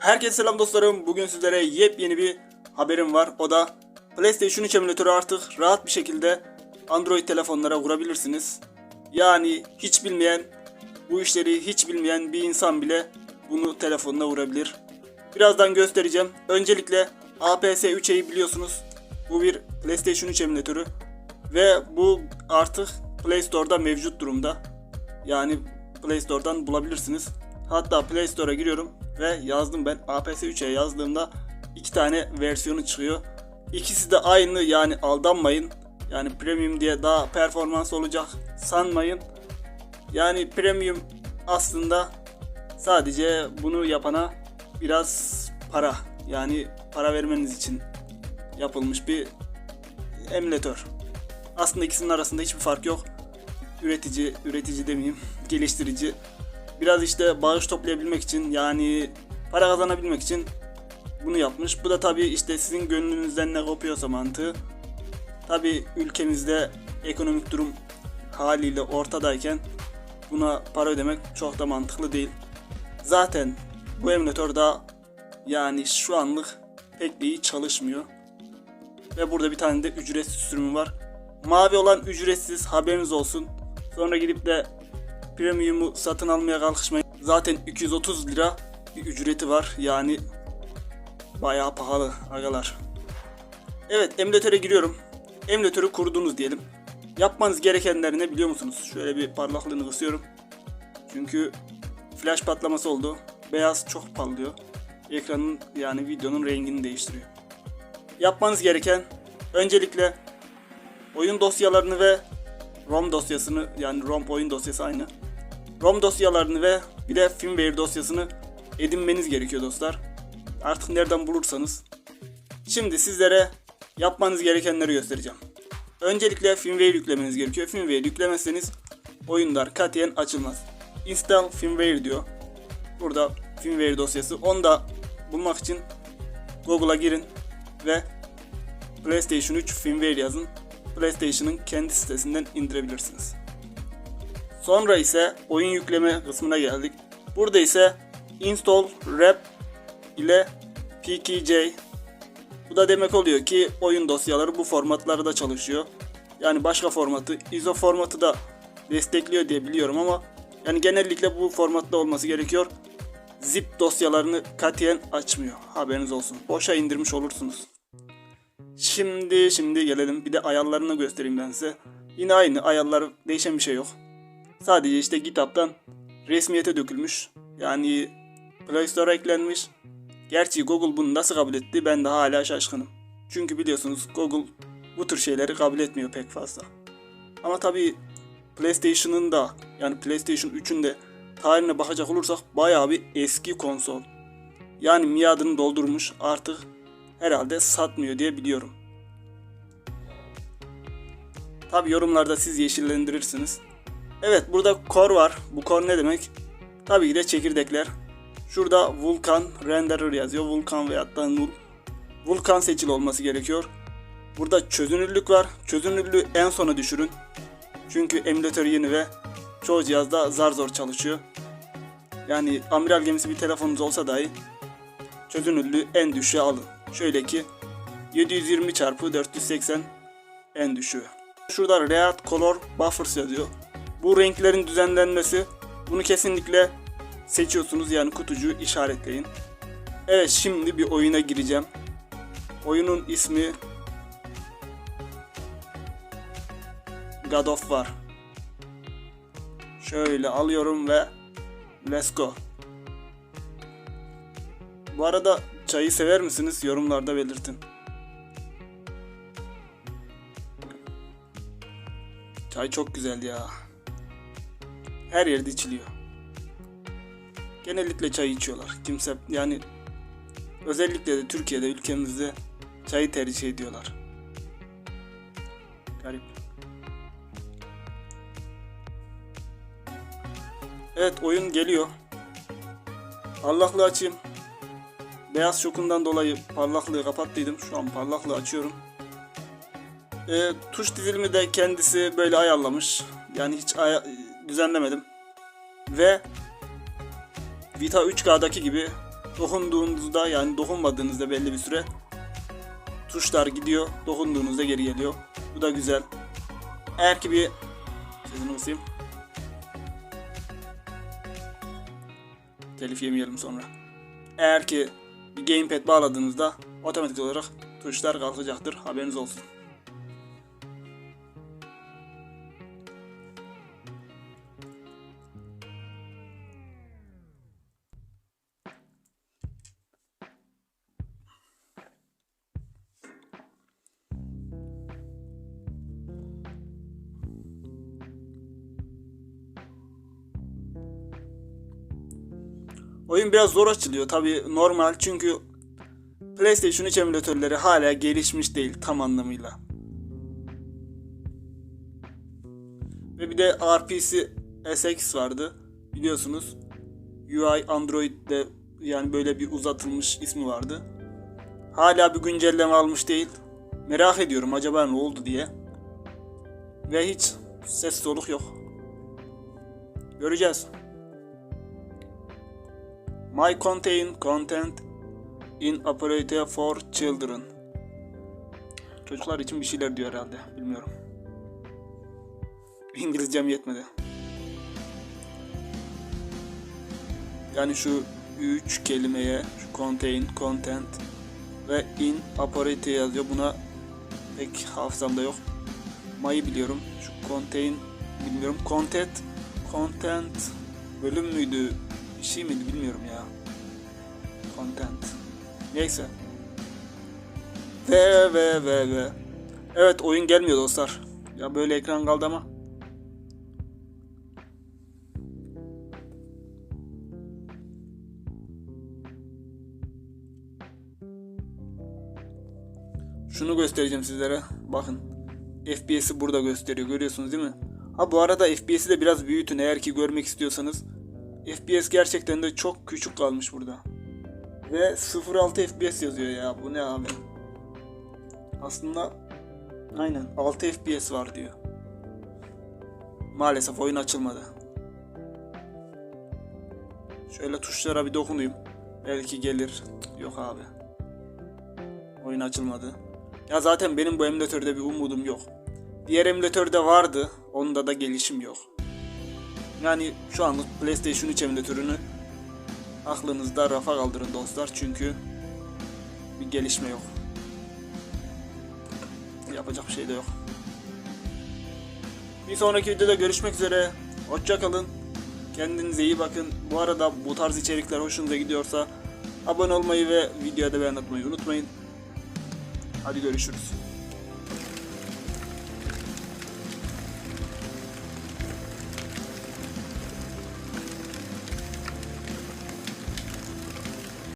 Herkese selam dostlarım. Bugün sizlere yepyeni bir haberim var. O da PlayStation 3 emülatörü artık rahat bir şekilde Android telefonlara kurabilirsiniz. Yani hiç bilmeyen, bu işleri hiç bilmeyen bir insan bile bunu telefonuna vurabilir. Birazdan göstereceğim. Öncelikle APS-3'ü biliyorsunuz. Bu bir PlayStation 3 emülatörü. Ve bu artık Play Store'da mevcut durumda. Yani Play Store'dan bulabilirsiniz. Hatta Play Store'a giriyorum ve yazdım ben APS-3'e yazdığımda iki tane versiyonu çıkıyor. İkisi de aynı yani aldanmayın. Yani premium diye daha performans olacak sanmayın. Yani premium aslında sadece bunu yapana biraz para yani para vermeniz için yapılmış bir emülatör. Aslında ikisinin arasında hiçbir fark yok. Üretici, üretici demeyeyim, geliştirici. Biraz işte bağış toplayabilmek için yani para kazanabilmek için bunu yapmış. Bu da tabii işte sizin gönlünüzden ne kopuyorsa mantığı. Tabii ülkemizde ekonomik durum haliyle ortadayken buna para ödemek çok da mantıklı değil. Zaten bu emülatör da yani şu anlık pek iyi çalışmıyor. Ve burada bir tane de ücretsiz sürümü var. Mavi olan ücretsiz haberiniz olsun. Sonra gidip de premium'u satın almaya kalkışmayın. Zaten 230 lira bir ücreti var. Yani bayağı pahalı agalar. Evet emülatöre giriyorum. Emülatörü kurdunuz diyelim. Yapmanız gerekenler ne biliyor musunuz? Şöyle bir parlaklığını kısıyorum. Çünkü flash patlaması oldu. Beyaz çok parlıyor. Ekranın yani videonun rengini değiştiriyor. Yapmanız gereken öncelikle oyun dosyalarını ve ROM dosyasını yani ROM oyun dosyası aynı. ROM dosyalarını ve bir de firmware dosyasını edinmeniz gerekiyor dostlar. Artık nereden bulursanız. Şimdi sizlere yapmanız gerekenleri göstereceğim. Öncelikle firmware yüklemeniz gerekiyor. Firmware yüklemezseniz oyunlar katiyen açılmaz. Install firmware diyor. Burada firmware dosyası. Onu da bulmak için Google'a girin ve PlayStation 3 firmware yazın. PlayStation'ın kendi sitesinden indirebilirsiniz. Sonra ise oyun yükleme kısmına geldik. Burada ise install rep ile pkj bu da demek oluyor ki oyun dosyaları bu formatlarda çalışıyor. Yani başka formatı, ISO formatı da destekliyor diye biliyorum ama yani genellikle bu formatta olması gerekiyor. Zip dosyalarını katiyen açmıyor. Haberiniz olsun. Boşa indirmiş olursunuz. Şimdi şimdi gelelim bir de ayarlarını göstereyim ben size. Yine aynı ayarlar değişen bir şey yok. Sadece işte GitHub'dan resmiyete dökülmüş. Yani Play Store'a eklenmiş. Gerçi Google bunu nasıl kabul etti ben de hala şaşkınım. Çünkü biliyorsunuz Google bu tür şeyleri kabul etmiyor pek fazla. Ama tabii PlayStation'ın da yani PlayStation 3'ün de tarihine bakacak olursak bayağı bir eski konsol. Yani miadını doldurmuş artık herhalde satmıyor diye biliyorum. Tabi yorumlarda siz yeşillendirirsiniz. Evet burada core var. Bu core ne demek? Tabii ki de çekirdekler. Şurada Vulkan Renderer yazıyor. Vulkan veyahut da Null. Vulkan seçili olması gerekiyor. Burada çözünürlük var. Çözünürlüğü en sona düşürün. Çünkü emülatör yeni ve çoğu cihazda zar zor çalışıyor. Yani amiral gemisi bir telefonunuz olsa dahi çözünürlüğü en düşüğe alın. Şöyle ki 720 çarpı 480 en düşüğü. Şurada React Color Buffers yazıyor. Bu renklerin düzenlenmesi bunu kesinlikle seçiyorsunuz yani kutucuğu işaretleyin. Evet şimdi bir oyuna gireceğim. Oyunun ismi God of War. Şöyle alıyorum ve let's go. Bu arada çayı sever misiniz? Yorumlarda belirtin. Çay çok güzel ya. Her yerde içiliyor. Genellikle çay içiyorlar. Kimse yani özellikle de Türkiye'de ülkemizde çayı tercih ediyorlar. Garip. Evet oyun geliyor. Parlaklığı açayım. Beyaz şokundan dolayı parlaklığı kapattıydım. Şu an parlaklığı açıyorum. Ee, tuş dizilimi de kendisi böyle ayarlamış. Yani hiç aya- düzenlemedim. Ve Vita 3K'daki gibi dokunduğunuzda yani dokunmadığınızda belli bir süre tuşlar gidiyor. Dokunduğunuzda geri geliyor. Bu da güzel. Eğer ki bir sesini basayım. Telif yemeyelim sonra. Eğer ki bir gamepad bağladığınızda otomatik olarak tuşlar kalkacaktır. Haberiniz olsun. Oyun biraz zor açılıyor. Tabi normal çünkü PlayStation 3 emülatörleri hala gelişmiş değil tam anlamıyla. Ve bir de RPC SX vardı. Biliyorsunuz. UI Android'de yani böyle bir uzatılmış ismi vardı. Hala bir güncelleme almış değil. Merak ediyorum acaba ne oldu diye. Ve hiç ses soluk yok. Göreceğiz. My contain content in operator for children. Çocuklar için bir şeyler diyor herhalde. Bilmiyorum. İngilizcem yetmedi. Yani şu üç kelimeye şu contain, content ve in operator yazıyor. Buna pek hafızamda yok. Mayı biliyorum. Şu contain bilmiyorum. Content, content bölüm müydü? Bir şey miydi bilmiyorum ya. Content. Neyse. Ve ve ve ve. Evet oyun gelmiyor dostlar. Ya böyle ekran kaldı ama. Şunu göstereceğim sizlere. Bakın. FPS'i burada gösteriyor. Görüyorsunuz değil mi? Ha bu arada FPS'i de biraz büyütün eğer ki görmek istiyorsanız. FPS gerçekten de çok küçük kalmış burada. Ve 0.6 FPS yazıyor ya. Bu ne abi? Aslında aynen 6 FPS var diyor. Maalesef oyun açılmadı. Şöyle tuşlara bir dokunayım. Belki gelir. Yok abi. Oyun açılmadı. Ya zaten benim bu emülatörde bir umudum yok. Diğer emülatörde vardı. Onda da gelişim yok. Yani şu anlık PlayStation 3 emülatörünü aklınızda rafa kaldırın dostlar çünkü bir gelişme yok. Yapacak bir şey de yok. Bir sonraki videoda görüşmek üzere. Hoşça kalın. Kendinize iyi bakın. Bu arada bu tarz içerikler hoşunuza gidiyorsa abone olmayı ve videoya da beğen atmayı unutmayın. Hadi görüşürüz.